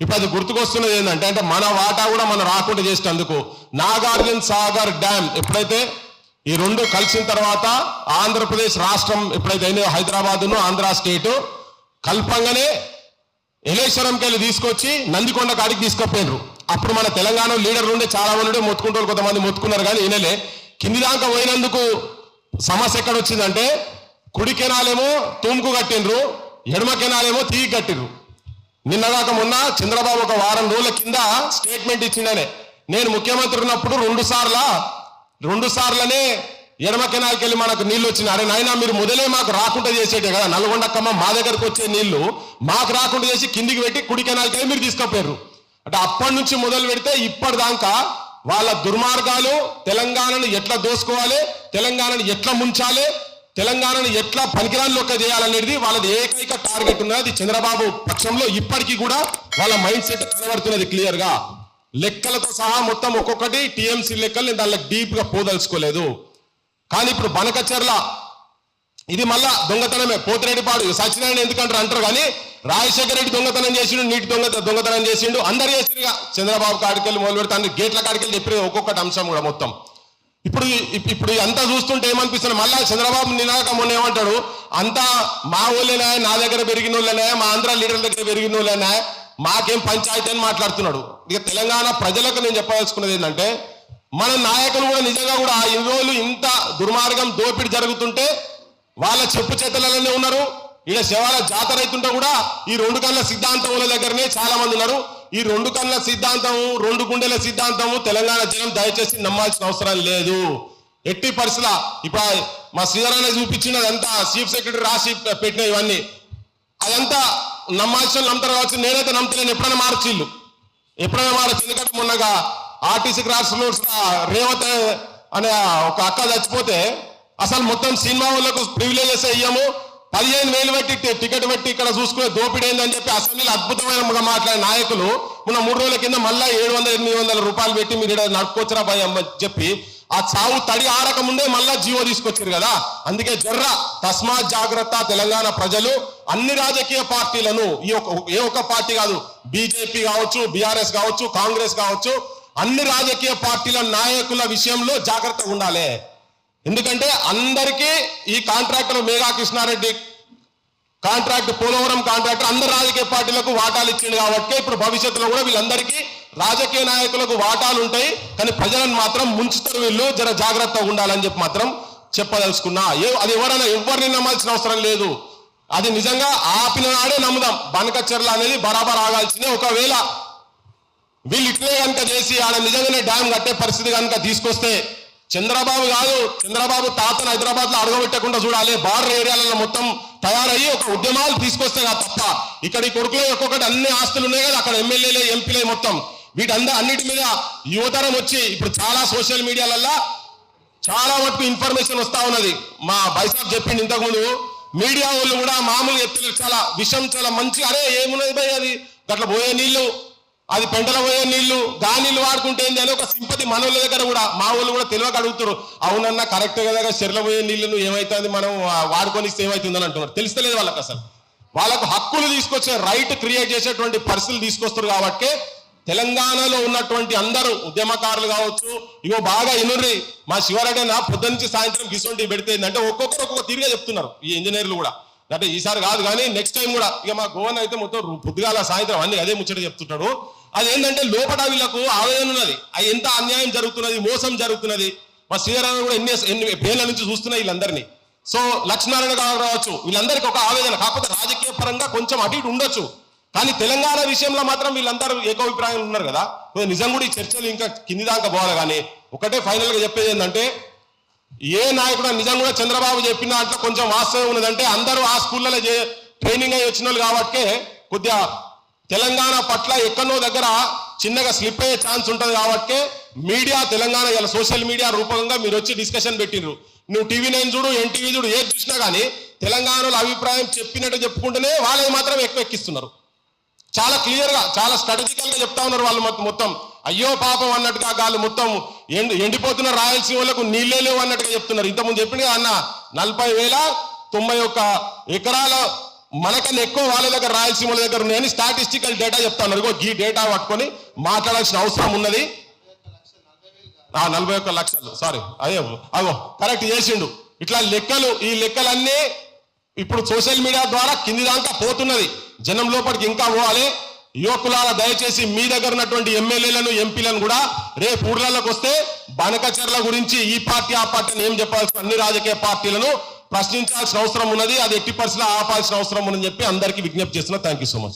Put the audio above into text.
ఇప్పుడు అది గుర్తుకొస్తున్నది ఏంటంటే అంటే మన వాటా కూడా మనం రాకుండా చేసినందుకు నాగార్జున సాగర్ డ్యామ్ ఎప్పుడైతే ఈ రెండు కలిసిన తర్వాత ఆంధ్రప్రదేశ్ రాష్ట్రం ఎప్పుడైతే అయిందో హైదరాబాద్ను ఆంధ్ర స్టేటు కల్పంగానే ఎలేశ్వరంకి వెళ్ళి తీసుకొచ్చి నందికొండ కాడికి తీసుకుపోయినరు అప్పుడు మన తెలంగాణ లీడర్లు ఉండే చాలా మంది మొత్తుకుంటారు కొంతమంది మొత్తుకున్నారు కానీ ఈయనలే. కింది దాకా పోయినందుకు సమస్య ఎక్కడ వచ్చిందంటే కుడి కెనాలేమో తూముకు కట్టిండ్రు ఎడమ కెనాలేమో తీగి కట్టిండ్రు. నిన్నగాక మొన్న చంద్రబాబు ఒక వారం రోజుల కింద స్టేట్మెంట్ ఇచ్చిండనే. నేను ముఖ్యమంత్రి ఉన్నప్పుడు రెండు సార్ల రెండు సార్లనే ఎడమ కెనాల్కి వెళ్ళి మనకు నీళ్ళు వచ్చినాయి అరే నాయన మీరు మొదలే మాకు రాకుండా చేసేటే కదా. నల్గొండ కమ్మ మా దగ్గరకు వచ్చే నీళ్ళు మాకు రాకుండా చేసి కిందికి పెట్టి కుడి కెనాల్కి వెళ్ళి మీరు తీసుకుపోయారు అంటే అప్పటి నుంచి మొదలు పెడితే ఇప్పటిదాకా వాళ్ళ దుర్మార్గాలు తెలంగాణను ఎట్లా దోసుకోవాలి తెలంగాణను ఎట్లా ముంచాలి తెలంగాణను ఎట్లా పనికిరాని చేయాలనేది వాళ్ళది ఏకైక టార్గెట్ ఉన్నది. అది చంద్రబాబు పక్షంలో ఇప్పటికీ కూడా వాళ్ళ మైండ్ సెట్ కనబడుతున్నది క్లియర్గా లెక్కలతో సహా మొత్తం ఒక్కొక్కటి టీఎంసీ లెక్కలు నేను దానిలో డీప్గా పోదలుచుకోలేదు. కానీ ఇప్పుడు బనకచర్ల ఇది మళ్ళా దొంగతనమే. పోతిరెడ్డిపాడు సత్యనారాయణ ఎందుకంటారు అంటారు కానీ రాజశేఖర రెడ్డి దొంగతనం చేసిండు నీటి దొంగ దొంగతనం చేసిండు అందరు చేసిండుగా చంద్రబాబు కాడికెళ్ళి మొదలు పెడితే అన్ని గేట్ల కాడికెళ్ళి చెప్పిన ఒక్కొక్కటి అంశం కూడా మొత్తం. ఇప్పుడు ఇప్పుడు అంతా చూస్తుంటే ఏమనిపిస్తుంది? మళ్ళా చంద్రబాబు నినాక మొన్న ఏమంటాడు? అంతా మా ఊళ్ళేనా నా దగ్గర పెరిగిన వాళ్ళనే మా ఆంధ్ర లీడర్ల దగ్గర పెరిగిన వాళ్ళనే మాకేం పంచాయతీ అని మాట్లాడుతున్నాడు. ఇక తెలంగాణ ప్రజలకు నేను చెప్పదలుచుకున్నది ఏంటంటే మన నాయకులు కూడా నిజంగా కూడా ఆ ఇన్ని రోజులు ఇంత దుర్మార్గం దోపిడీ జరుగుతుంటే వాళ్ళ చెప్పు చేతలలోనే ఉన్నారు. ఈడ శివాల జాతర అవుతుంటే కూడా ఈ రెండు కళ్ళ సిద్ధాంతముల దగ్గరనే చాలా మంది ఉన్నారు. ఈ రెండు కళ్ళ సిద్ధాంతం రెండు గుండెల సిద్ధాంతము తెలంగాణ జనం దయచేసి నమ్మాల్సిన అవసరం లేదు. ఎట్టి పరిస్థితుల ఇప్పుడు మా మా శ్రీధరాన్ని చూపించినదంతా చీఫ్ సెక్రటరీ రాసి పెట్టిన ఇవన్నీ. అదంతా నమ్మాల్సిన నమ్ముతారు కావచ్చు నేనైతే నమ్ముతున్నాను ఎప్పుడైనా మార్చిల్లు ఎప్పుడైనా మారచ్చు ఎందుకంటే మొన్నగా క్రాస్లో రేవత్ అనే ఒక అక్క చచ్చిపోతే అసలు మొత్తం సినిమా వాళ్ళకు ప్రివిలేజెస్ అయ్యాము పదిహేను వేలు పెట్టి టికెట్ పెట్టి ఇక్కడ చూసుకునే దోపిడీ ఏందని చెప్పి అసెంబ్లీలో అద్భుతమైన మాట్లాడే నాయకులు మొన్న మూడు రోజుల కింద మళ్ళా ఏడు వందల ఎనిమిది వందల రూపాయలు పెట్టి మీరు ఇక్కడ నడుపుకొచ్చరా భయ చెప్పి ఆ చావు తడి ఆడక ముందే మళ్ళా జీవో తీసుకొచ్చారు కదా. అందుకే జర్ర తస్మాత్ జాగ్రత్త తెలంగాణ ప్రజలు అన్ని రాజకీయ పార్టీలను ఈ ఏ ఒక్క పార్టీ కాదు బీజేపీ కావచ్చు బీఆర్ఎస్ కావచ్చు కాంగ్రెస్ కావచ్చు అన్ని రాజకీయ పార్టీల నాయకుల విషయంలో జాగ్రత్తగా ఉండాలి. ఎందుకంటే అందరికీ ఈ contractor Megha Krishna Reddy contract Polavaram contractor అందరు రాజకీయ పార్టీలకు వాటాలు ఇచ్చిండు కాబట్టి ఇప్పుడు భవిష్యత్తులో కూడా వీళ్ళందరికీ రాజకీయ నాయకులకు వాటాలు ఉంటాయి. కానీ ప్రజలను మాత్రం ముంచుతారు వీళ్ళు. జర జాగ్రత్తగా ఉండాలని చెప్పి మాత్రం చెప్పదలుచుకున్నా. ఏ అది ఎవరైనా ఎవరిని నమ్మాల్సిన అవసరం లేదు. అది నిజంగా ఆపిన నాడే నమ్ముదాం. బనకచెర్ల అనేది బరాబర్ ఆగాల్సిందే. ఒకవేళ వీళ్ళు ఇట్లే కనుక చేసి ఆడ నిజంగానే డ్యామ్ కట్టే పరిస్థితి కనుక తీసుకొస్తే చంద్రబాబు కాదు చంద్రబాబు తాతను హైదరాబాద్లో అడగబెట్టకుండా చూడాలి. బార్డర్ ఏరియాలలో మొత్తం తయారయ్యి ఒక ఉద్యమాలు తీసుకొస్తే కాదు తప్ప. ఇక్కడ ఈ కొడుకులో ఒక్కొక్కటి అన్ని ఆస్తులు ఉన్నాయి కదా అక్కడ ఎమ్మెల్యేలే ఎంపీలే మొత్తం. వీటందరూ అన్నిటి మీద యువతరం వచ్చి ఇప్పుడు చాలా సోషల్ మీడియాలల్లో చాలా వరకు ఇన్ఫర్మేషన్ వస్తా ఉన్నది. మా బైసాబ్ చెప్పింది ఇంతకుముందు మీడియా వాళ్ళు కూడా మామూలు ఎత్తులు చాలా విషయం చాలా మంచి అరే ఏమున్నది భయ్ అది? అట్లా పోయే నీళ్ళు అది పెంటలో పోయే నీళ్ళు దాని నీళ్ళు వాడుకుంటే ఏంది అని ఒక సింపతి మనోళ్ళ దగ్గర కూడా మా వాళ్ళు కూడా తెలియక అడుగుతారు అవునన్నా కరెక్ట్ కదా చెర్ల పోయే నీళ్ళు ఏమైతుంది మనం వాడుకొని ఇస్తే ఏమైతుందని అంటున్నారు. తెలుస్తలేదు వాళ్ళకి అసలు. వాళ్ళకు హక్కులు తీసుకొచ్చే రైట్ క్రియేట్ చేసేటువంటి పరిస్థితులు తీసుకొస్తారు కాబట్టి తెలంగాణలో ఉన్నటువంటి అందరూ ఉద్యమకారులు కావచ్చు ఇగో బాగా ఇనుర్రి మా శివరెడ్డి నా పొద్దు నుంచి సాయంత్రం గిసొంటి పెడితే అంటే ఒక్కొక్కరు ఒక్కొక్క తీరుగా చెప్తున్నారు ఈ ఇంజనీర్లు కూడా. అంటే ఈసారి కాదు కానీ నెక్స్ట్ టైం కూడా. ఇక మా గోవన్ అయితే మొత్తం రు- పొద్దుగాల సాయంత్రం అన్ని అదే ముచ్చట చెప్తుంటాడు. అది ఏంటంటే లోపల వీళ్ళకు ఆవేదన ఉన్నది. అది ఎంత అన్యాయం జరుగుతున్నది మోసం జరుగుతున్నది. మా శ్రీరామ కూడా ఎన్ని ఎన్ని పేర్ల నుంచి చూస్తున్నాయి వీళ్ళందరినీ. సో లక్ష్మీనారాయణ గారు రావచ్చు. వీళ్ళందరికీ ఒక ఆవేదన కాకపోతే రాజకీయ పరంగా కొంచెం అటు ఇటు ఉండొచ్చు. కానీ తెలంగాణ విషయంలో మాత్రం వీళ్ళందరూ ఏకాభిప్రాయం ఉన్నారు కదా. నిజం కూడా ఈ చర్చలు ఇంకా కింది దాకా పోవాలి కానీ ఒకటే ఫైనల్గా చెప్పేది ఏంటంటే ఏ నాయకుడు నిజం కూడా చంద్రబాబు చెప్పిన దాంట్లో కొంచెం వాస్తవం ఉన్నదంటే అందరూ ఆ స్కూళ్ళలో చే- ట్రైనింగ్ అయ్యి వచ్చిన వాళ్ళు కాబట్టి కొద్దిగా తెలంగాణ పట్ల ఎక్కడో దగ్గర చిన్నగా స్లిప్ అయ్యే ఛాన్స్ ఉంటుంది కాబట్టి మీడియా తెలంగాణ ఇలా సోషల్ మీడియా రూపంగా మీరు వచ్చి డిస్కషన్ పెట్టిండ్రు నువ్వు టీవీ నైన్ చూడు ఎన్టీవీ చూడు ఏది చూసినా కానీ తెలంగాణలో అభిప్రాయం చెప్పినట్టు చెప్పుకుంటేనే వాళ్ళని మాత్రం ఎక్కువ ఎక్కిస్తున్నారు. చాలా క్లియర్గా చాలా స్ట్రాటజికల్గా చెప్తా ఉన్నారు వాళ్ళు మొత్తం- మొత్తం అయ్యో పాపం అన్నట్టుగా వాళ్ళు మొత్తం ఎండి ఎండిపోతున్న రాయలసీమలకు నీళ్ళే లేవు అన్నట్టుగా చెప్తున్నారు. ఇంతకుముందు చెప్పింది కదా అన్న నలభై వేల తొంభై ఒక్క ఎకరాల మనకన్నా ఎక్కువ వాళ్ళ దగ్గర రాయలసీమల దగ్గర ఉన్నాయని స్టాటిస్టికల్ డేటా చెప్తాను. ఈ డేటా పట్టుకొని మాట్లాడాల్సిన అవసరం ఉన్నది. నలభై ఒక్క లక్షలు సారీ అదే అగో కరెక్ట్ చేసిండు. ఇట్లా లెక్కలు ఈ లెక్కలన్నీ ఇప్పుడు సోషల్ మీడియా ద్వారా కింది దాకా పోతున్నది. జనం లోపలికి ఇంకా పోవాలి. యువకులాల దయచేసి మీ దగ్గర ఉన్నటువంటి ఎమ్మెల్యేలను ఎంపీలను కూడా రేపు ఊర్లలోకి వస్తే బనకచర్ల గురించి ఈ పార్టీ ఆ పార్టీ ఏం చెప్పాల్సిన అన్ని రాజకీయ పార్టీలను ప్రశ్నించాల్సిన అవసరం ఉన్నది. అది ఎట్టి పరిస్థితులు ఆపాల్సిన అవసరం ఉందని చెప్పి అందరికీ విజ్ఞప్తి చేస్తున్నా. Thank you so much